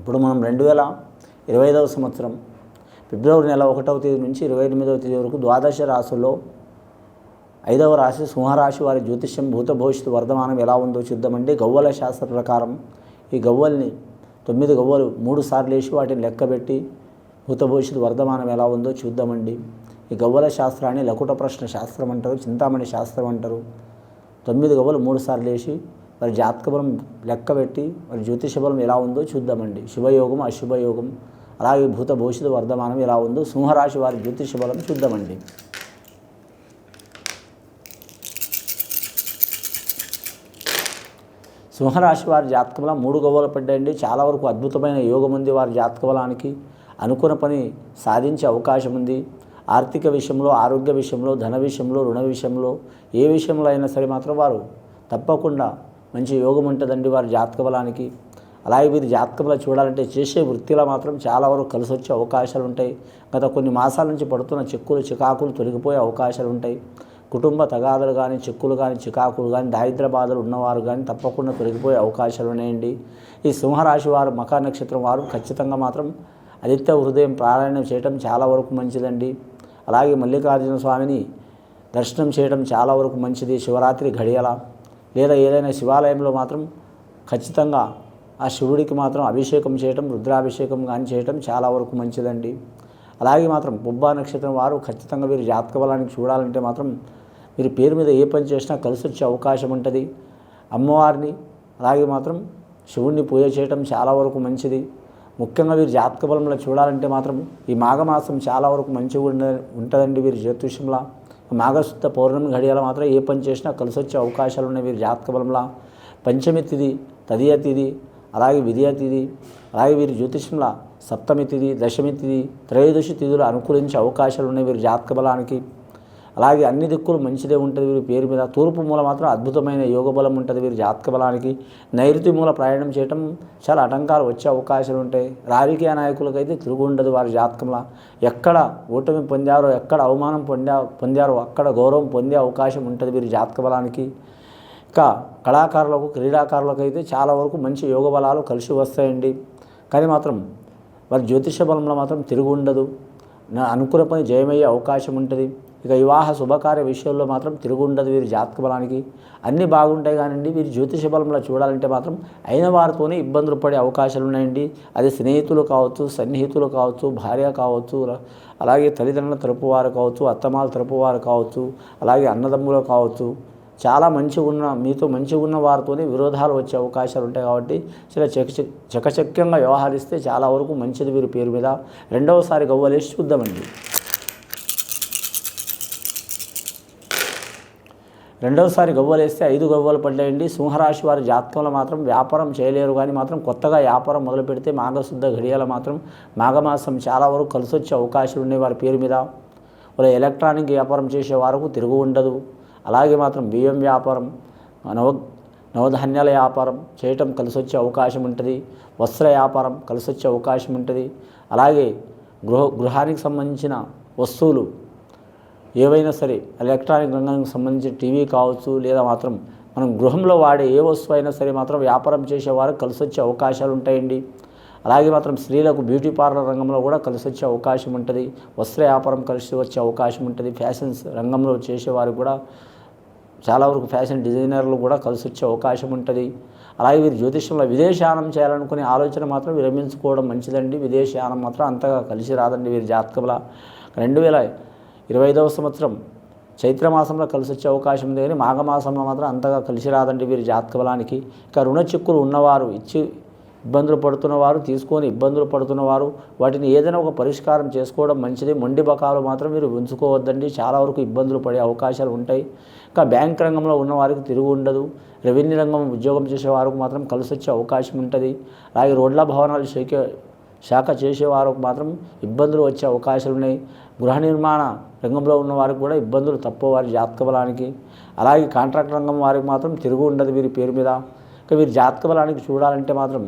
ఇప్పుడు మనం రెండు వేల ఇరవై ఐదవ సంవత్సరం ఫిబ్రవరి నెల ఒకటవ తేదీ నుంచి ఇరవై ఎనిమిదవ తేదీ వరకు ద్వాదశ రాశుల్లో ఐదవ రాశి సింహరాశి వారి జ్యోతిష్యం భూత భవిష్యత్తు వర్ధమానం ఎలా ఉందో చూద్దామండి గవ్వల శాస్త్ర ప్రకారం ఈ గవ్వల్ని తొమ్మిది గవ్వలు మూడు సార్లు వేసి వాటిని లెక్కబెట్టి భూత భవిష్యత్తు వర్ధమానం ఎలా ఉందో చూద్దామండి. ఈ గవ్వల శాస్త్రాన్ని లకుట ప్రశ్న శాస్త్రం అంటారు చింతామణి శాస్త్రం అంటారు. తొమ్మిది గవ్వలు మూడు సార్లు వేసి మరి జాతక బలం లెక్కబెట్టి మరి జ్యోతిష బలం ఎలా ఉందో చూద్దామండి. శుభయోగం అశుభయోగం అలాగే భూత భవిష్యత్తు వర్ధమానం ఎలా ఉందో సింహరాశి వారి జ్యోతిష బలం చూద్దామండి. సింహరాశి వారి జాతక బలం మూడు గవ్వలు పడ్డాయండి. చాలా వరకు అద్భుతమైన యోగం ఉంది వారి జాతక బలానికి. అనుకున్న పని సాధించే అవకాశం ఉంది. ఆర్థిక విషయంలో ఆరోగ్య విషయంలో ధన విషయంలో రుణ విషయంలో ఏ విషయంలో అయినా సరే మాత్రం వారు తప్పకుండా మంచి యోగం ఉంటుందండి వారి జాతక బలానికి. అలాగే వీరి జాతక బలం చూడాలంటే చేసే వృత్తిలో మాత్రం చాలా వరకు కలిసి వచ్చే అవకాశాలు ఉంటాయి. గత కొన్ని మాసాల నుంచి పడుతున్న చిక్కులు చికాకులు తొలగిపోయే అవకాశాలు ఉంటాయి. కుటుంబ తగాదులు కానీ చిక్కులు కానీ చికాకులు కానీ దారిద్ర బాధలు ఉన్నవారు కానీ తప్పకుండా తొలగిపోయే అవకాశాలు ఉన్నాయండి. ఈ సింహరాశి వారు మకా నక్షత్రం వారు ఖచ్చితంగా మాత్రం ఆదిత్య హృదయం ప్రారాయణం చేయటం చాలా వరకు మంచిదండి. అలాగే మల్లికార్జున స్వామిని దర్శనం చేయడం చాలా వరకు మంచిది. శివరాత్రి ఘడియల లేదా ఏదైనా శివాలయంలో మాత్రం ఖచ్చితంగా ఆ శివుడికి మాత్రం అభిషేకం చేయటం రుద్రాభిషేకం కానీ చేయటం చాలా వరకు మంచిదండి. అలాగే మాత్రం బొబ్బా నక్షత్రం వారు ఖచ్చితంగా వీరు జాతక బలానికి చూడాలంటే మాత్రం వీరి పేరు మీద ఏ పని చేసినా కలిసి వచ్చే అవకాశం ఉంటుంది. అమ్మవారిని అలాగే మాత్రం శివుణ్ణి పూజ చేయటం చాలా వరకు మంచిది. ముఖ్యంగా వీరు జాతక బలంలో చూడాలంటే మాత్రం ఈ మాఘమాసం చాలా వరకు మంచిగా ఉండ ఉంటుందండి వీరి జ్యోతిష్యంలో. మాఘశుద్ధ పౌర్ణమి గడియాల మాత్రం ఏ పని చేసినా కలిసి వచ్చే అవకాశాలు ఉన్నాయి. వీరి జాతక బలంలో పంచమి తిది తదియ తిది అలాగే విధియ తిది అలాగే వీరి జ్యోతిష్యంలో సప్తమి తిది దశమి తిది త్రయోదశి తిథులు అనుకూలించే అవకాశాలు ఉన్నాయి. వీరి జాతక బలానికి అలాగే అన్ని దిక్కులు మంచిదే ఉంటుంది వీరి పేరు మీద. తూర్పు మూల మాత్రం అద్భుతమైన యోగ బలం ఉంటుంది వీరి జాతక బలానికి. నైరుతి మూల ప్రయాణం చేయటం చాలా ఆటంకాలు వచ్చే అవకాశాలు ఉంటాయి. రాజకీయ నాయకులకైతే తిరుగు ఉండదు వారి జాతకంలో. ఎక్కడ ఓటమి పొందారో ఎక్కడ అవమానం పొందా పొందారో అక్కడ గౌరవం పొందే అవకాశం ఉంటుంది వీరి జాతక బలానికి. ఇంకా కళాకారులకు క్రీడాకారులకు అయితే చాలా వరకు మంచి యోగ బలాలు కలిసి వస్తాయండి. కానీ మాత్రం వారి జ్యోతిష బలంలో మాత్రం తిరుగు ఉండదు నా అనుకున్న పని జయమయ్యే అవకాశం ఉంటుంది. ఇక వివాహ శుభకార్య విషయంలో మాత్రం తిరుగుండదు వీరి జాతక బలానికి. అన్నీ బాగుంటాయి కానివ్వండి వీరి జ్యోతిష బలంలో చూడాలంటే మాత్రం అయిన వారితోనే ఇబ్బందులు పడే అవకాశాలు ఉన్నాయండి. అది స్నేహితులు కావచ్చు సన్నిహితులు కావచ్చు భార్య కావచ్చు అలాగే తల్లిదండ్రుల తరపు వారు కావచ్చు అత్తమాల తరపు వారు కావచ్చు అలాగే అన్నదమ్ములు కావచ్చు. చాలా మంచిగా ఉన్న మీతో మంచిగా ఉన్న వారితోనే విరోధాలు వచ్చే అవకాశాలు ఉంటాయి కాబట్టి చాలా చకచక్యంగా వ్యవహరిస్తే చాలా వరకు మంచిది వీరి పేరు మీద. రెండవసారి గవ్వలేసి చూద్దామండి. రెండవసారి గవ్వలేస్తే ఐదు గవ్వలు పడ్డాయండి. సింహరాశి వారి జాతకంలో మాత్రం వ్యాపారం చేయలేరు కానీ మాత్రం కొత్తగా వ్యాపారం మొదలు పెడితే మాఘశుద్ధ ఘడియాల మాత్రం మాఘమాసం చాలా వరకు కలిసి వచ్చే అవకాశాలు ఉన్నాయి వారి పేరు మీద. వాళ్ళ ఎలక్ట్రానిక్ వ్యాపారం చేసే వారికి తిరుగు ఉండదు. అలాగే మాత్రం బియ్యం వ్యాపారం నవ నవధాన్యాల వ్యాపారం చేయటం కలిసి వచ్చే అవకాశం ఉంటుంది. వస్త్ర వ్యాపారం కలిసి వచ్చే అవకాశం ఉంటుంది. అలాగే గృహ గృహానికి సంబంధించిన వస్తువులు ఏవైనా సరే ఎలక్ట్రానిక్ రంగానికి సంబంధించిన టీవీ కావచ్చు లేదా మాత్రం మనం గృహంలో వాడే ఏ వస్తువు అయినా సరే మాత్రం వ్యాపారం చేసేవారు కలిసి వచ్చే అవకాశాలు ఉంటాయండి. అలాగే మాత్రం స్త్రీలకు బ్యూటీ పార్లర్ రంగంలో కూడా కలిసి వచ్చే అవకాశం ఉంటుంది. వస్త్ర వ్యాపారం కలిసి వచ్చే అవకాశం ఉంటుంది. ఫ్యాషన్స్ రంగంలో చేసేవారు కూడా చాలా వరకు ఫ్యాషన్ డిజైనర్లు కూడా కలిసి వచ్చే అవకాశం ఉంటుంది. అలాగే వీరు జ్యోతిష్యంలో విదేశానం చేయాలనుకునే ఆలోచన మాత్రం విరమించుకోవడం మంచిదండి. విదేశానం మాత్రం అంతగా కలిసి రాదండి వీరి జాతకంలో. రెండు వేల ఇరవై ఐదవ సంవత్సరం చైత్రమాసంలో కలిసి వచ్చే అవకాశం ఉంది కానీ మాఘమాసంలో మాత్రం అంతగా కలిసి రాదండి వీరి జాతక బలానికి. ఇక రుణ చిక్కులు ఉన్నవారు ఇచ్చి ఇబ్బందులు పడుతున్నవారు తీసుకొని ఇబ్బందులు పడుతున్నవారు వాటిని ఏదైనా ఒక పరిష్కారం చేసుకోవడం మంచిది. మొండి బకాలు మాత్రం మీరు ఉంచుకోవద్దండి. చాలా వరకు ఇబ్బందులు పడే అవకాశాలు ఉంటాయి. ఇంకా బ్యాంక్ రంగంలో ఉన్న వారికి తిరుగు ఉండదు. రెవెన్యూ రంగం ఉద్యోగం చేసే వారికి మాత్రం కలిసి వచ్చే అవకాశం ఉంటుంది. అలాగే రోడ్ల భవనాలు చేకే శాఖ చేసేవారికి మాత్రం ఇబ్బందులు వచ్చే అవకాశాలు ఉన్నాయి. గృహ నిర్మాణ రంగంలో ఉన్న వారికి కూడా ఇబ్బందులు తప్ప వారి జాతక బలానికి అలాగే కాంట్రాక్ట్ రంగం వారికి మాత్రం తిరుగు ఉండదు వీరి పేరు మీద. ఇక వీరి జాతక బలానికి చూడాలంటే మాత్రం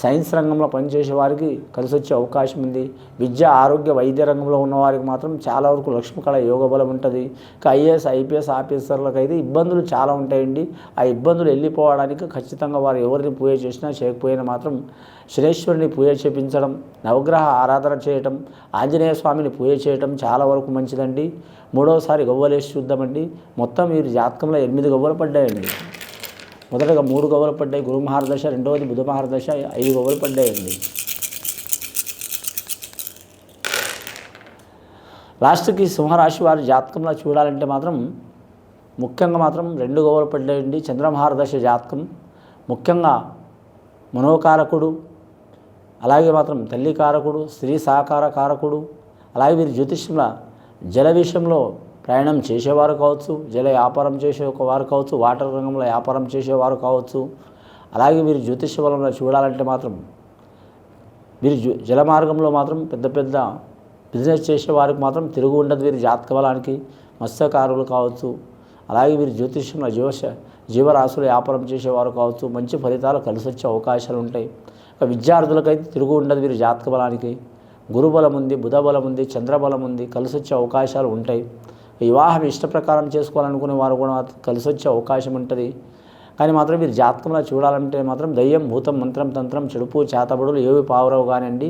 సైన్స్ రంగంలో పనిచేసే వారికి కలిసి వచ్చే అవకాశం ఉంది. విద్య ఆరోగ్య వైద్య రంగంలో ఉన్నవారికి మాత్రం చాలా వరకు లక్ష్మీకళ యోగ బలం ఉంటుంది. ఇక ఐఏఎస్ ఐపీఎస్ ఆఫీసర్లకు అయితే ఇబ్బందులు చాలా ఉంటాయండి. ఆ ఇబ్బందులు వెళ్ళిపోవడానికి ఖచ్చితంగా వారు ఎవరిని పూజ చేసినా చేయకపోయినా మాత్రం శనేశ్వరుని పూజ చేపించడం నవగ్రహ ఆరాధన చేయటం ఆంజనేయ స్వామిని పూజ చేయటం చాలా వరకు మంచిదండి. మూడవసారి గవ్వలేసి చూద్దామండి. మొత్తం మీరు జాతకంలో ఎనిమిది గవ్వలు పడ్డాయండి. మొదటగా మూడు గవ్వలు పడ్డాయి. గురు మహారదశ రెండవది బుధ మహారదశ ఐదు గవ్వలు పడ్డాయండి. లాస్ట్కి సింహరాశి వారి జాతకంలో చూడాలంటే మాత్రం ముఖ్యంగా మాత్రం రెండు గవ్వలు పడ్డాయండి. చంద్రమహారదశ జాతకం. ముఖ్యంగా మనోకారకుడు అలాగే మాత్రం తల్లి కారకుడు స్త్రీ సహకార కారకుడు అలాగే వీరి జ్యోతిష్యంలో జల విషయంలో ప్రయాణం చేసేవారు కావచ్చు జల వ్యాపారం చేసే ఒక వారు కావచ్చు వాటర్ రంగంలో వ్యాపారం చేసేవారు కావచ్చు. అలాగే వీరి జ్యోతిష బలంలో చూడాలంటే మాత్రం వీరి జల మార్గంలో మాత్రం పెద్ద పెద్ద బిజినెస్ చేసే వారికి మాత్రం తిరుగు ఉండదు వీరి జాతక బలానికి మత్స్యకారులు కావచ్చు అలాగే వీరి జ్యోతిష్యంలో జీవశ జీవరాశులు వ్యాపారం చేసేవారు కావచ్చు మంచి ఫలితాలు కలిసి వచ్చే అవకాశాలు ఉంటాయి. ఇక విద్యార్థులకైతే తిరుగు ఉండదు వీరి జాతక బలానికి గురుబలం ఉంది బుధబలం ఉంది చంద్రబలం ఉంది కలిసి వచ్చే అవకాశాలు ఉంటాయి. వివాహం ఇష్ట ప్రకారం చేసుకోవాలనుకునే వారు కూడా కలిసి వచ్చే అవకాశం ఉంటుంది. కానీ మాత్రం మీరు జాతకంలో చూడాలంటే మాత్రం దయ్యం భూతం మంత్రం తంత్రం చెడుపు చేతబడులు ఏవి పావురవు కానివ్వండి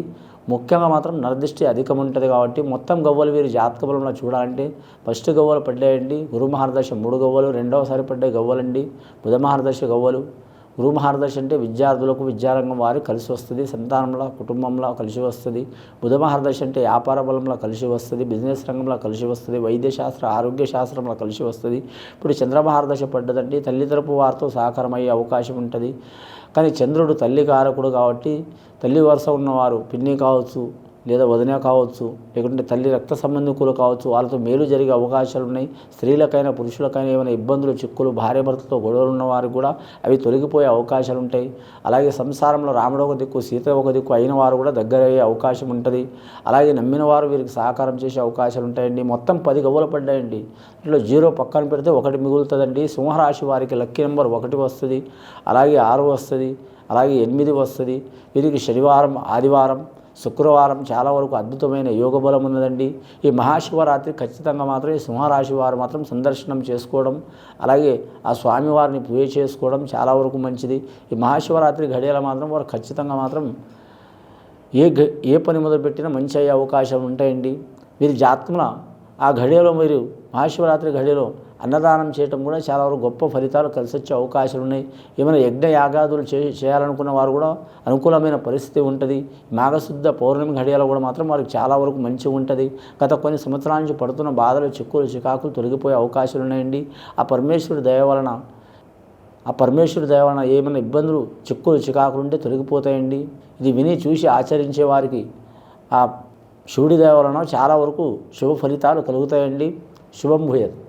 ముఖ్యంగా మాత్రం నరదృష్టి అధికం ఉంటుంది కాబట్టి మొత్తం గవ్వలు వీరు జాతకబలంలో చూడాలంటే ఫస్ట్ గవ్వలు పడ్డాయండి. గురు మహారదశ మూడు గవ్వలు రెండవసారి పడ్డే గవ్వలండి. బుధ మహారదశ గవ్వలు. గురు మహారదశ అంటే విద్యార్థులకు విద్యారంగం వారు కలిసి వస్తుంది సంతానంలో కుటుంబంలో కలిసి వస్తుంది. బుధ మహారదశ అంటే వ్యాపార బలంలో కలిసి వస్తుంది బిజినెస్ రంగంలో కలిసి వస్తుంది వైద్య శాస్త్ర ఆరోగ్య శాస్త్రంలో కలిసి వస్తుంది. ఇప్పుడు చంద్ర మహారదశ పడ్డదండి తల్లి తరపు వారితో సహకారమయ్యే అవకాశం ఉంటుంది. కానీ చంద్రుడు తల్లి కారకుడు కాబట్టి తల్లి వరుస ఉన్నవారు పిన్ని కావచ్చు లేదా వదిన కావచ్చు లేకుంటే తల్లి రక్త సంబంధికులు కావచ్చు వాళ్ళతో మేలు జరిగే అవకాశాలు ఉన్నాయి. స్త్రీలకైనా పురుషులకైనా ఏమైనా ఇబ్బందులు చిక్కులు భార్య భర్తతో గొడవలు ఉన్న వారికి కూడా అవి తొలగిపోయే అవకాశాలు ఉంటాయి. అలాగే సంసారంలో రాముడు ఒక దిక్కు సీత ఒక దిక్కు అయిన వారు కూడా దగ్గర అయ్యే అవకాశం ఉంటుంది. అలాగే నమ్మిన వారు వీరికి సహకారం చేసే అవకాశాలు ఉంటాయండి. మొత్తం పది గవ్వలు పడ్డాయండి. ఇంట్లో జీరో పక్కన పెడితే ఒకటి మిగులుతుందండి. సింహరాశి వారికి లక్కీ నెంబర్ ఒకటి వస్తుంది. అలాగే ఆరు వస్తుంది. అలాగే ఎనిమిది వస్తుంది. వీరికి శనివారం ఆదివారం శుక్రవారం చాలా వరకు అద్భుతమైన యోగ బలం ఉన్నదండి. ఈ మహాశివరాత్రి ఖచ్చితంగా మాత్రం ఈ సింహరాశి వారు మాత్రం సందర్శనం చేసుకోవడం అలాగే ఆ స్వామివారిని పూజ చేసుకోవడం చాలా వరకు మంచిది. ఈ మహాశివరాత్రి ఘడియలు మాత్రం వారు ఖచ్చితంగా మాత్రం ఏ గ ఏ పని మొదలుపెట్టినా మంచి అయ్యే అవకాశాలు ఉంటాయండి. మీరు జాతకంలో ఆ ఘడియలో మీరు మహాశివరాత్రి ఘడియలో అన్నదానం చేయటం కూడా చాలా వరకు గొప్ప ఫలితాలు కలిసి వచ్చే అవకాశాలు ఉన్నాయి ఏమైనా యజ్ఞ యాగాదులు చే చేయాలనుకున్న వారు కూడా అనుకూలమైన పరిస్థితి ఉంటుంది. మాఘశుద్ధ పౌర్ణమి ఘడియలో కూడా మాత్రం వారికి చాలా వరకు మంచిగా ఉంటుంది. గత కొన్ని సంవత్సరాల నుంచి పడుతున్న బాధలు చిక్కులు చికాకులు తొలగిపోయే అవకాశాలు ఉన్నాయండి. ఆ పరమేశ్వరుడి దయ వలన ఆ పరమేశ్వరుడు దయ వలన ఏమైనా ఇబ్బందులు చిక్కులు చికాకులు ఉంటే తొలగిపోతాయండి. ఇది విని చూసి ఆచరించే వారికి ఆ శివుడి దయ వలన చాలా వరకు శుభ ఫలితాలు కలుగుతాయండి. శుభం భూయదు